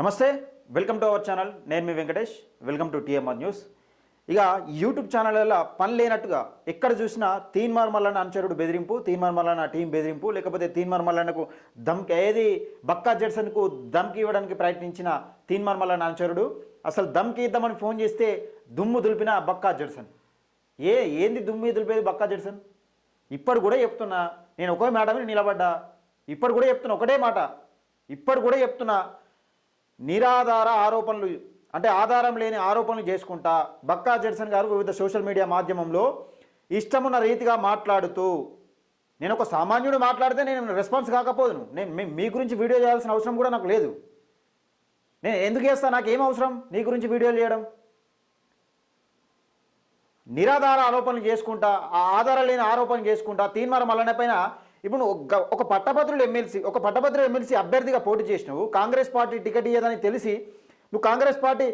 నమస్తే welcome to our channel. నేను మీ Venkatesh. Welcome to TMR news. ఇక యూట్యూబ్ ఛానళ్ళ పని లేనట్టుగా ఎక్కడ చూసినా తీన్మార్ మల్లన్న అనుచరుడు బెదిరింపు తీన్మార్ మల్లన్న టీం బెదిరింపు లేకపోతే తీన్మార్ మల్లన్నకు దమ్కి ఏది బక్కా జెడ్సన్కు దమ్కి ఇవ్వడానికి ప్రయత్నించిన తీన్మార్ మల్లన్న అనుచరుడు అసలు దమ్కి ఇద్దామని ఫోన్ చేస్తే దుమ్ము దులిపిన బక్కా జెడ్సన్. ఏ ఏంది దుమ్ము దులిపేది బక్కా జెడ్సన్? ఇప్పుడు కూడా చెప్తున్నా నేను ఒకే మాట మీద నిలబడ్డా. ఇప్పుడు కూడా చెప్తున్నా ఒకటే మాట. ఇప్పుడు కూడా చెప్తున్నా నిరాధార ఆరోపణలు అంటే ఆధారం లేని ఆరోపణలు చేసుకుంటా బక్కా జడ్సన్ గారు వివిధ సోషల్ మీడియా మాధ్యమంలో ఇష్టమున్న రీతిగా మాట్లాడుతూ నేను ఒక సామాన్యుడు మాట్లాడితే నేను రెస్పాన్స్ కాకపోదును. నేను మీ- గురించి వీడియో చేయాల్సిన అవసరం కూడా నాకు లేదు. నేను ఎందుకు చేస్తాను నాకు ఏం అవసరం? నీ గురించి వీడియోలు చేయడం. నిరాధార ఆరోపణలు చేసుకుంటా ఆ ఆధారం లేని ఆరోపణలు చేసుకుంటా తీన్మార మల్లన పైన ఇప్పుడు ఒక పట్టభద్రుడు ఎమ్మెల్సీ ఒక పట్టభద్రుడు ఎమ్మెల్సీ అభ్యర్థిగా పోటీ చేసినావు కాంగ్రెస్ పార్టీ టికెట్ ఇయ్యదని తెలిసి నువ్వు కాంగ్రెస్ పార్టీ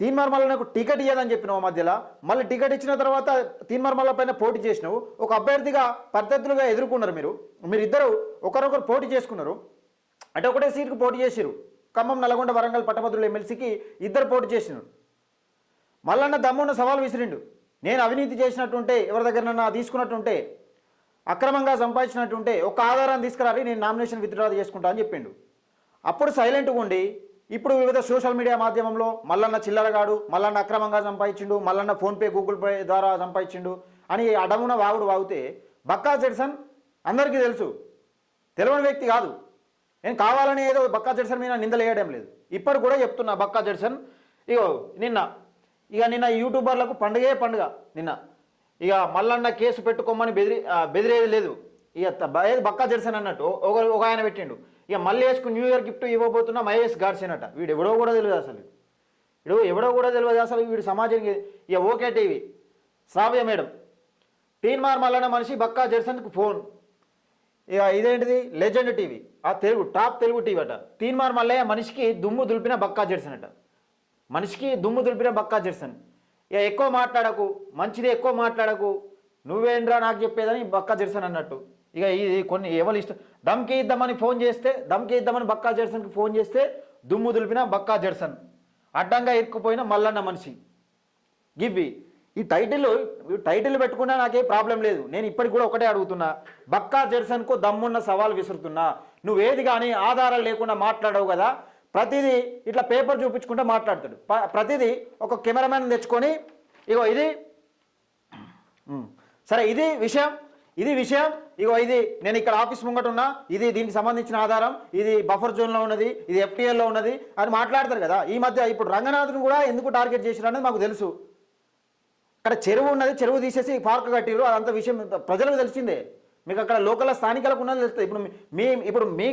తీన్మార్ నాకు టికెట్ ఇయ్యదని చెప్పినావు మధ్యలో మళ్ళీ టికెట్ ఇచ్చిన తర్వాత తీన్మార్మల్ల పైన పోటీ చేసినావు ఒక అభ్యర్థిగా ప్రత్యర్థులుగా ఎదుర్కొన్నారు మీరు మీరిద్దరు ఒకరొకరు పోటీ చేసుకున్నారు అంటే ఒకటే సీటుకు పోటీ చేసిరు ఖమ్మం నల్గొండ వరంగల్ పట్టభద్రుల ఎమ్మెల్సీకి ఇద్దరు పోటీ చేసినారు మల్లన్న దమ్మున్న సవాల్ విసిరిండు నేను అవినీతి చేసినట్టుంటే ఎవరి దగ్గర తీసుకున్నట్టుంటే అక్రమంగా సంపాదించినట్టుంటే ఒక ఆధారం తీసుకురాలి నేను నామినేషన్ విత్డ్రా చేసుకుంటా అని చెప్పిండు. అప్పుడు సైలెంట్గా ఉండి ఇప్పుడు వివిధ సోషల్ మీడియా మాధ్యమంలో మల్లన్న చిల్లరగాడు మల్లన్న అక్రమంగా సంపాదించిండు మల్లన్న ఫోన్పే గూగుల్ పే ద్వారా సంపాదించిండు అని అడమున వాగుడు వాగితే బక్కా జెడ్సన్ అందరికీ తెలుసు. తెలియని వ్యక్తి కాదు. నేను కావాలని ఏదో బక్కా జడ్సన్ మీద నిందలేయడం లేదు. ఇప్పుడు కూడా చెప్తున్నా బక్కా జడ్సన్ ఇగో నిన్న ఇక నిన్న యూట్యూబర్లకు పండుగే పండుగ నిన్న. ఇక మల్లన్న కేసు పెట్టుకోమని బెదిరి బెదిరేది లేదు. ఇక ఏది బక్కా జెర్సన్ అన్నట్టు ఒక ఒక ఆయన పెట్టిండు. ఇక మళ్ళీ వేసుకుని న్యూ ఇయర్ గిఫ్ట్ ఇవ్వబోతున్నా మహేష్ గాడ్సేన్ అట. వీడు ఎవడో కూడా తెలియదు అసలు. వీడు ఎవడో కూడా తెలియదు అసలు వీడు సమాజానికి. ఇక okay TV. Shravya madam. Teenmaar Mallanna మనిషి బక్కా జడ్సన్కి ఫోన్. ఇక ఇదేంటిది? Legend TV. ఆ తెలుగు టాప్ తెలుగు టీవీ అట. తీన్మార్ మల్లయ్య మనిషికి దుమ్ము దులిపిన బక్కా జెడ్సన్ అట. మనిషికి దుమ్ము దులిపిన బక్కా జెర్సన్. ఇక ఎక్కువ మాట్లాడకు మంచిది ఎక్కువ మాట్లాడకు నువ్వేంద్రా నాకు చెప్పేదని బక్కా జెర్సన్ అన్నట్టు. ఇక ఇది కొన్ని ఎవరు ఇష్టం దమ్కి ఇద్దామని ఫోన్ చేస్తే దమ్కి ఇద్దామని బక్కా జెర్సన్కి ఫోన్ చేస్తే దుమ్ము దులిపిన బక్కా జెర్సన్. అడ్డంగా ఇరుక్కుపోయిన మల్లన్న మనిషి. గివ్వి ఈ టైటిల్ టైటిల్ పెట్టుకున్నా నాకే ప్రాబ్లం లేదు. నేను ఇప్పటికి కూడా ఒకటే అడుగుతున్నా బక్కా జెర్సన్కు దమ్మున్న సవాల్ విసురుతున్నా. నువ్వేది కానీ ఆధారాలు లేకుండా మాట్లాడవు కదా ప్రతిదీ ఇట్లా పేపర్ చూపించుకుంటే మాట్లాడతాడు. ప- ప్రతిదీ ఒక కెమెరామ్యాన్ తెచ్చుకొని ఇగో ఇది సరే ఇది విషయం ఇది విషయం ఇగో ఇది నేను ఇక్కడ ఆఫీస్ ముంగట ఉన్నా ఇది దీనికి సంబంధించిన ఆధారం ఇది బఫర్ జోన్లో ఉన్నది ఇది ఎఫ్టీఎల్లో ఉన్నది అని మాట్లాడతారు కదా. ఈ మధ్య ఇప్పుడు రంగనాథ్ను కూడా ఎందుకు టార్గెట్ చేసిరు అనేది మాకు తెలుసు. అక్కడ చెరువు ఉన్నది చెరువు తీసేసి పార్క్ కట్టిరు అదంతా విషయం ప్రజలకు తెలిసిందే. మీకు అక్కడ లోకల్ స్థానికులకు ఉన్నది తెలుస్తుంది. ఇప్పుడు మీ ఇప్పుడు మీ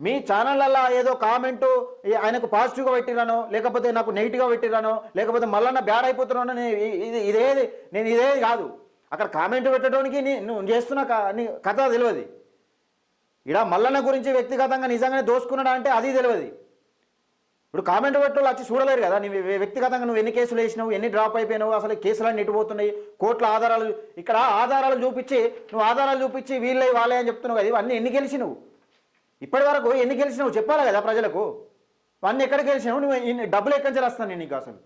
మీ ఛానళ్ళల్లో ఏదో కామెంటు ఆయనకు పాజిటివ్గా పెట్టిరాను లేకపోతే నాకు నెగిటివ్గా పెట్టిరానో లేకపోతే మళ్ళీ బ్యాడ్ అయిపోతున్నాను ఇది ఇదేది? నేను ఇదేది కాదు. అక్కడ కామెంట్ పెట్టడానికి నీ- నువ్వు చేస్తున్న నీ కథ తెలియదు. ఇడ మల్లన్న గురించి వ్యక్తిగతంగా నిజంగానే దోసుకున్నాడా అంటే అది తెలియదు. ఇప్పుడు కామెంట్ పెట్టేవాళ్ళు వచ్చి చూడలేరు కదా. నీ వ్యక్తిగతంగా నువ్వు ఎన్ని కేసులు వేసినావు ఎన్ని డ్రాప్ అయిపోయినావు అసలు కేసులన్నీ ఎటుపోతున్నాయి కోట్ల ఆధారాలు ఇక్కడ ఆధారాలు చూపించి నువ్వు ఆధారాలు చూపించి వీళ్ళే వాళ్ళే అని చెప్తున్నావు కదా. ఇవన్నీ ఎన్ని గెలిచినావు? ఇప్పటి వరకు ఎన్ని గెలిచినావు చెప్పాలి కదా ప్రజలకు? అన్నీ ఎక్కడ గెలిచినావు? నువ్వు డబ్బులు ఎక్కడి నుంచి వస్తాను నేను నీకు అసలు?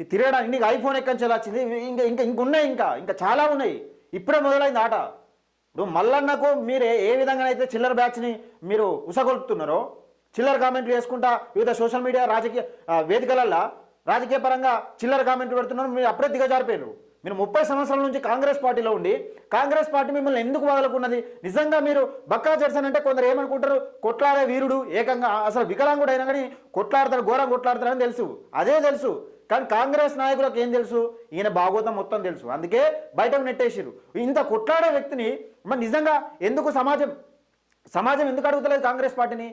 ఈ తిరగడానికి నీకు ఐఫోన్ ఎక్కడి నుంచి వచ్చింది? ఇంకా ఇంకా ఇంక ఉన్నాయి ఇంకా ఇంకా చాలా ఉన్నాయి. ఇప్పుడే మొదలైంది ఆట. ఇప్పుడు మల్లన్నకు మీరు ఏ- విధంగా అయితే చిల్లర బ్యాచ్ని మీరు ఉసగొలుపుతున్నారో చిల్లర కామెంట్లు చేసుకుంటా వివిధ సోషల్ మీడియా రాజకీయ వేదికలల్లో రాజకీయ పరంగా చిల్లర కామెంట్లు పెడుతున్నారు మీరు అప్పుడే దిగజారిపోయారు మీరు ముప్పై సంవత్సరాల నుంచి కాంగ్రెస్ పార్టీలో ఉండి కాంగ్రెస్ పార్టీ మిమ్మల్ని ఎందుకు వదలకున్నది? నిజంగా మీరు బక్కా జర్సన్ అంటే కొందరు ఏమనుకుంటారు? కొట్లాడే వీరుడు ఏకంగా అసలు వికలాంగుడు అయినా కానీ కొట్లాడతాడు ఘోరం కొట్లాడతాడని తెలుసు. అదే తెలుసు. కానీ కాంగ్రెస్ నాయకులకు ఏం తెలుసు? ఈయన భాగోతం మొత్తం తెలుసు. అందుకే బయటకు నెట్టేసిరు ఇంత కొట్లాడే వ్యక్తిని మరి నిజంగా ఎందుకు సమాజం సమాజం ఎందుకు అడుగుతలేదు కాంగ్రెస్ పార్టీని?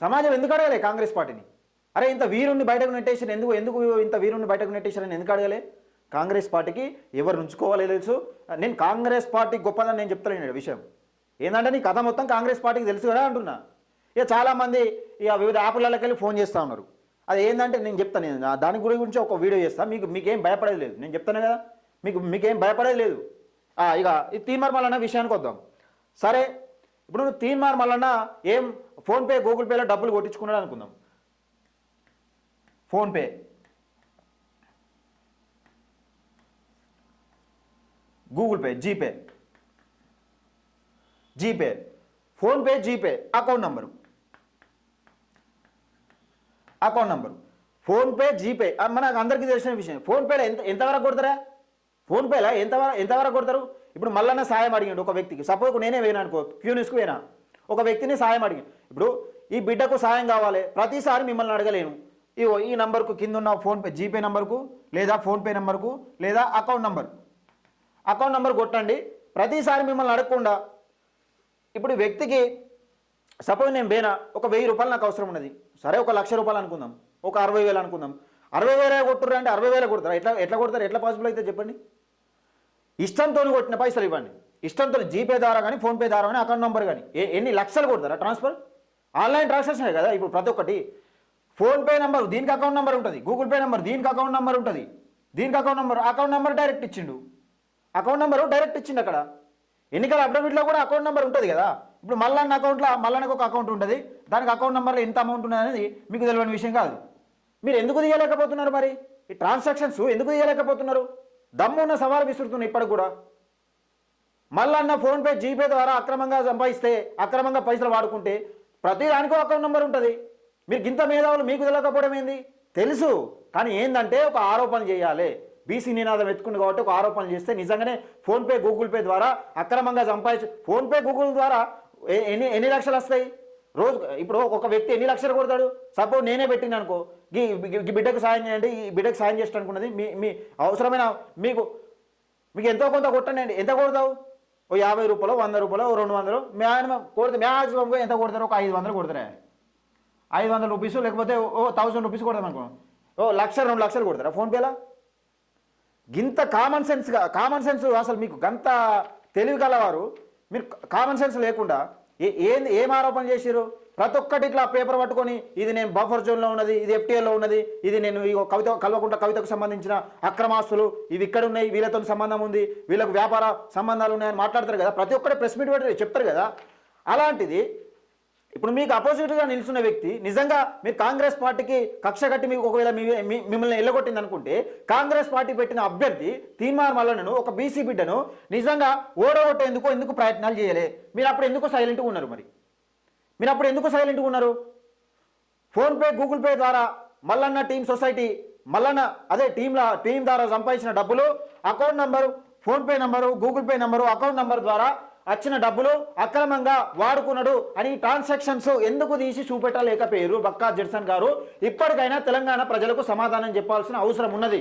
సమాజం ఎందుకు అడగలే కాంగ్రెస్ పార్టీని? అరే ఇంత వీరుణ్ణి బయటకు నెట్టేసారు ఎందుకు ఎందుకు ఇంత వీరుణ్ణి బయటకు నెట్టేశారని ఎందుకు అడగలే? కాంగ్రెస్ పార్టీకి ఎవరు ఉంచుకోవాలి తెలుసు. నేను కాంగ్రెస్ పార్టీ గొప్పదని నేను చెప్తలేను విషయం. ఏంటంటే నీ కథ మొత్తం కాంగ్రెస్ పార్టీకి తెలుసు కదా అంటున్నా. ఇక చాలామంది ఇక వివిధ యాప్లలోకి వెళ్ళి ఫోన్ చేస్తూ ఉన్నారు. అది ఏంటంటే నేను చెప్తాను నేను దాని గురించి ఒక వీడియో చేస్తాను మీకు మీకేం భయపడేది లేదు. నేను చెప్తాను కదా. మీకు మీకేం భయపడేది లేదు. ఇక ఈ తీన్మార్ మల్లన్న విషయానికి వద్దాం. సరే ఇప్పుడు నువ్వు తీన్మార్మలన్న ఏం ఫోన్పే గూగుల్ పేలో డబ్బులు కొట్టించుకున్నాడు అనుకుందాం. PhonePe Google Pay GPay GPay PhonePe GPay account number account number PhonePe GPay మనకు అందరికీ తెలిసిన విషయం. ఫోన్పేలో ఎంత ఎంతవరకు కొడతారా? ఫోన్పేలో ఎంతవరకు ఎంతవరకు కొడతారు? ఇప్పుడు మళ్ళన్న సాయం అడిగాడు ఒక వ్యక్తికి. సపోజ్ నేనే వేయను అనుకో క్యూనిస్కు వేనా ఒక వ్యక్తిని సాయం అడిగాను ఇప్పుడు ఈ బిడ్డకు సాయం కావాలి. ప్రతిసారి మిమ్మల్ని అడగలేను. ఇగో ఈ నంబర్కు కింద ఉన్న ఫోన్పే జీపే నంబర్కు లేదా ఫోన్పే నంబర్కు లేదా అకౌంట్ నంబర్ అకౌంట్ నెంబర్ కొట్టండి. ప్రతిసారి మిమ్మల్ని అడగకుండా ఇప్పుడు వ్యక్తికి సపోజ్ నేను బేనా ఒక వెయ్యి రూపాయలు నాకు అవసరం ఉన్నది. సరే ఒక లక్ష రూపాయలు అనుకుందాం. ఒక అరవై వేలు అనుకుందాం. అరవై వేలే కొట్టుర్రు అంటే అరవై వేలే కొడతారు? ఎట్లా ఎట్లా కొడతారు? ఎట్లా పాసిబుల్ అయితే చెప్పండి? ఇష్టంతో కొట్టిన పైసలు ఇవ్వండి. ఇష్టంతో జీపే ద్వారా కానీ ఫోన్పే ద్వారా కానీ అకౌంట్ నెంబర్ కానీ ఏ- ఎన్ని లక్షలు కొడతారా? ట్రాన్స్ఫర్? ఆన్లైన్ ట్రాన్సాక్షన్ కదా? ఇప్పుడు ప్రతి ఒక్కటి ఫోన్పే నెంబర్ దీనికి అకౌంట్ నెంబర్ ఉంటుంది. గూగుల్ పే నెంబర్ దీనికి అకౌంట్ నెంబర్ ఉంటుంది. దీనికి account number account number direct ఇచ్చిండు. అకౌంట్ నెంబర్ డైరెక్ట్ ఇచ్చిండు అక్కడ. ఎన్నికల అఫిడవిట్లో కూడా అకౌంట్ నెంబర్ ఉంటుంది కదా. ఇప్పుడు మల్లన్న అకౌంట్లో మల్లన్నకు ఒక అకౌంట్ ఉంటుంది. దానికి అకౌంట్ నెంబర్లో ఎంత అమౌంట్ ఉన్నది అనేది మీకు తెలియని విషయం కాదు. మీరు ఎందుకు తీయలేకపోతున్నారు మరి? ఈ ట్రాన్సాక్షన్స్ ఎందుకు తీయలేకపోతున్నారు? దమ్మున్న సవాలు విసురుతున్నారు ఇప్పటికి కూడా. మల్లన్న ఫోన్పే జీపే ద్వారా అక్రమంగా సంపాదిస్తే అక్రమంగా పైసలు వాడుకుంటే ప్రతి దానికో అకౌంట్ నెంబర్ ఉంటుంది. మీరు గింత మేధావులు మీకు తెలియకపోవడం ఏంది? తెలుసు. కానీ ఏంటంటే ఒక ఆరోపణ చేయాలి. బీసీ నినాదం ఎత్తుకుంది కాబట్టి ఒక ఆరోపణలు చేస్తే నిజంగానే ఫోన్పే గూగుల్ పే ద్వారా అక్రమంగా సంపాదించి ఫోన్పే గూగుల్ ద్వారా ఎన్ని ఎన్ని లక్షలు వస్తాయి? రోజు ఇప్పుడు ఒక వ్యక్తి ఎన్ని లక్షలు కొడతాడు? సపోజ్ నేనే పెట్టింది అనుకో ఈ బిడ్డకు సాయం చేయండి ఈ బిడ్డకు సాయం చేస్తాను అనుకున్నది మీ మీ అవసరమైన మీకు మీకు ఎంతో కొంత కొట్టండి ఎంత కొడతావు? ఓ యాభై రూపాయలు వంద రూపాయలు ఓ రెండు వందలు. మ్యాక్సిమం కొడితే మ్యాక్సిమం ఎంత కొడతారు? ఒక ఐదు వందలు కొడతారా. ఐదు వందల రూపీస్ లేకపోతే ఓ థౌసండ్ రూపీస్ కొడతాం అనుకో. ఓ లక్ష రెండు లక్షలు కొడతారా ఫోన్పేలా? గింత కామన్ సెన్స్గా కామన్ సెన్స్ అసలు మీకు గంత తెలివి గలవారు మీరు కామన్ సెన్స్ లేకుండా ఏ ఏంది ఏం ఆరోపణ చేసిరు ప్రతి ఒక్కటి ఇట్లా పేపర్ పట్టుకొని ఇది నేను బఫర్ జోన్లో ఉన్నది ఇది ఎఫ్టీఏలో ఉన్నది ఇది నేను ఈ కవిత కలవకుండా కవితకు సంబంధించిన అక్రమాస్తులు ఇవి ఇక్కడ ఉన్నాయి వీళ్ళతో సంబంధం ఉంది వీళ్ళకు వ్యాపార సంబంధాలు ఉన్నాయని మాట్లాడతారు కదా ప్రతి ఒక్కటి ప్రెస్ మీట్ పెట్టి చెప్తారు కదా. అలాంటిది ఇప్పుడు మీకు అపోజిట్గా నిలుచున్న వ్యక్తి నిజంగా మీరు కాంగ్రెస్ పార్టీకి కక్ష కట్టి మీకు ఒకవేళ మీ- మిమ్మల్ని ఎల్లగొట్టింది అనుకుంటే కాంగ్రెస్ పార్టీ పెట్టిన అభ్యర్థి తీన్మార్ మల్లన్నను ఒక బీసీ బిడ్డను నిజంగా ఓడగొట్టేందుకు ఎందుకు ప్రయత్నాలు చేయలే? మీరు అప్పుడు ఎందుకు సైలెంట్గా ఉన్నారు మరి? మీరు అప్పుడు ఎందుకు సైలెంట్గా ఉన్నారు? ఫోన్పే గూగుల్ పే ద్వారా మల్లన్న టీం సొసైటీ మల్లన్న అదే టీంల టీం ద్వారా సంపాదించిన డబ్బులు account number PhonePe number Google Pay number account number ద్వారా వచ్చిన డబ్బులు అక్రమంగా వాడుకున్నాడు అని ట్రాన్సాక్షన్స్ ఎందుకు తీసి చూపెట్టలేకపోయారు బక్కా జడ్సన్ గారు? ఇప్పటికైనా తెలంగాణ ప్రజలకు సమాధానం చెప్పాల్సిన అవసరం ఉన్నది.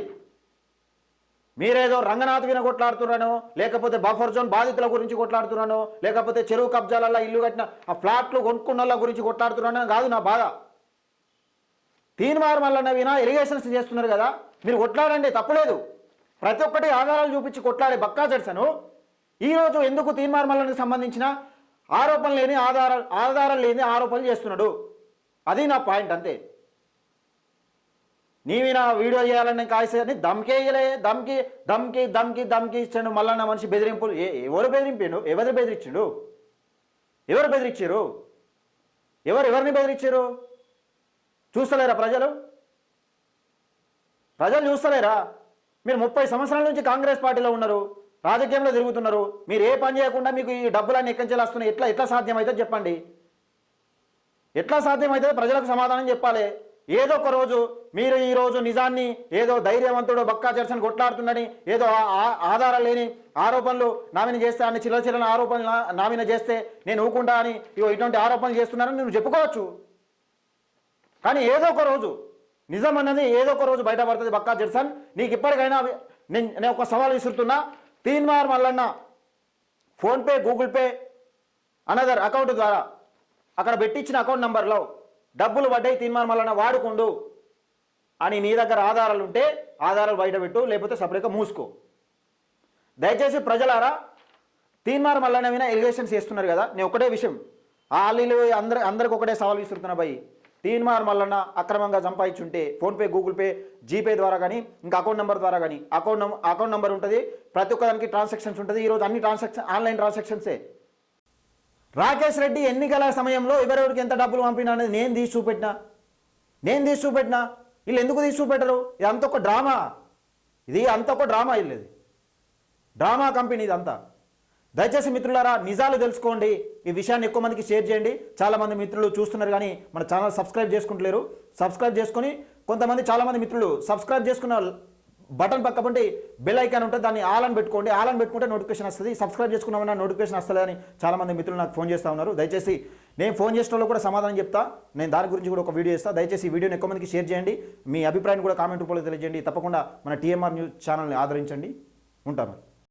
మీరేదో రంగనాథ్ విన కొట్లాడుతున్నాను లేకపోతే బఫర్ జోన్ బాధితుల గురించి కొట్లాడుతున్నానో లేకపోతే చెరువు కబ్జాలలో ఇల్లు కట్టిన ఆ ఫ్లాట్లు కొనుక్కున్న వాళ్ళ గురించి కొట్లాడుతున్నాను కాదు నా బాధ. తీన్మార్ మల్లన్న వినా ఎలిగేషన్స్ చేస్తున్నారు కదా మీరు కొట్లాడండి తప్పులేదు. ప్రతి ఒక్కటి ఆధారాలు చూపించి కొట్లాడే బక్కా జడ్సను ఈరోజు ఎందుకు తీన్మార్ మల్లన్నకి సంబంధించిన ఆరోపణ లేని ఆధార ఆధారం లేని ఆరోపణలు చేస్తున్నాడు? అది నా పాయింట్ అంతే. నీవి నా వీడియో చేయాలని కాసేదని దమ్కేయలే దమ్కి దమ్కి దమ్కి దమ్కి ఇచ్చాడు మళ్ళా నా మనిషి బెదిరింపు. ఎవరు బెదిరింపాడు? ఎవరు బెదిరించాడు? ఎవరు బెదిరించారు? ఎవరు ఎవరిని బెదిరించారు? చూస్తలేరా ప్రజలు? ప్రజలు చూస్తలేరా? మీరు ముప్పై సంవత్సరాల నుంచి కాంగ్రెస్ పార్టీలో ఉన్నారు. రాజకీయంలో తిరుగుతున్నారు. మీరు ఏ పని చేయకుండా మీకు ఈ డబ్బులన్నీ ఎక్కడి నుంచి వస్తున్నాయి? ఎట్లా ఎట్లా సాధ్యమైతే చెప్పండి. ఎట్లా సాధ్యమైతే ప్రజలకు సమాధానం చెప్పాలి. ఏదో ఒక రోజు మీరు ఈ రోజు నిజాన్ని ఏదో ధైర్యవంతుడు బక్కా చర్చని కొట్లాడుతుందని ఏదో ఆ- ఆధారాలు లేని ఆరోపణలు నామిన చేస్తే అని చిల్ల చిల్లర ఆరోపణలు నామిన చేస్తే నేను ఊకుంటా అని ఇగో ఇటువంటి ఆరోపణలు చేస్తున్నానని నువ్వు చెప్పుకోవచ్చు. కానీ ఏదో ఒక రోజు నిజం అన్నది ఏదో ఒక రోజు బయటపడుతుంది బక్కా జడ్సన్ నీకు ఇప్పటికైనా నేను నేను ఒక సవాల్ విసురుతున్నా. Teenmaar Mallanna PhonePe Google Pay another account ద్వారా అక్కడ పెట్టించిన అకౌంట్ నంబర్లో డబ్బులు పడ్డాయి. తీన్మార్ మల్లన్న వాడుకుండు అని నీ దగ్గర ఆధారాలు ఉంటే ఆధారాలు బయట పెట్టు లేకపోతే సపరేట్గా మూసుకో. దయచేసి ప్రజలారా తీన్మార్ మల్లన్న మీద ఎలిగేషన్స్ చేస్తున్నారు కదా. నేను ఒకటే విషయం. వాళ్ళు అందరి అందరికి ఒకటే సవాల్ విసురుతున్నా భయ్ తీన్మార్ మల్లన్న అక్రమంగా సంపాదించుంటే ఫోన్పే గూగుల్ పే జీపే ద్వారా కానీ ఇంకా అకౌంట్ నెంబర్ ద్వారా కానీ అకౌంట్ అకౌంట్ నెంబర్ ఉంటుంది. ప్రతి ఒక్కదానికి ట్రాన్సాక్షన్స్ ఉంటుంది. ఈరోజు అన్ని ట్రాన్సాక్షన్ ఆన్లైన్ ట్రాన్సాక్షన్సే. రాకేష్ రెడ్డి ఎన్నికల సమయంలో ఎవరెవరికి ఎంత డబ్బులు పంపినా అనేది నేను తీసి చూపెట్టినా? నేను తీసి చూపెట్టినా? వీళ్ళు ఎందుకు తీసి చూపెట్టరు? ఇది అంత ఒక డ్రామా. ఇది అంత ఒక డ్రామా వీళ్ళది. డ్రామా కంపెనీ ఇదంతా దయచేసి మిత్రులారా నిజాలు తెలుసుకోండి. ఈ విషయాన్ని ఎక్కువ మందికి షేర్ చేయండి. చాలామంది మిత్రులు చూస్తున్నారు కానీ మన ఛానల్ సబ్స్క్రైబ్ చేసుకుంటలేరు. సబ్స్క్రైబ్ చేసుకొని కొంతమంది చాలామంది మిత్రులు సబ్స్క్రైబ్ చేసుకున్న బటన్ పక్క పంటి బెల్ ఐకాన్ ఉంటుంది దాన్ని ఆల్ అని పెట్టుకోండి. ఆల్ అని పెట్టుకుంటే నోటిఫికేషన్ వస్తుంది. సబ్స్క్రైబ్ చేసుకున్నామన్నా నోటిఫికేషన్ వస్తుంది అని చాలామంది మిత్రులు నాకు ఫోన్ చేస్తూ ఉన్నారు. దయచేసి నేను ఫోన్ చేసిన వాళ్ళు కూడా సమాధానం చెప్తా. నేను దాని గురించి కూడా ఒక వీడియో ఇస్తాను దయచేసి ఈ వీడియోని ఎక్కువ మందికి షేర్ చేయండి. మీ అభిప్రాయం కూడా కామెంట్ రూపంలో తెలియజేయండి. తప్పకుండా మన టీఎంఆర్ న్యూస్ ఛానల్ని ఆదరించండి. ఉంటాను.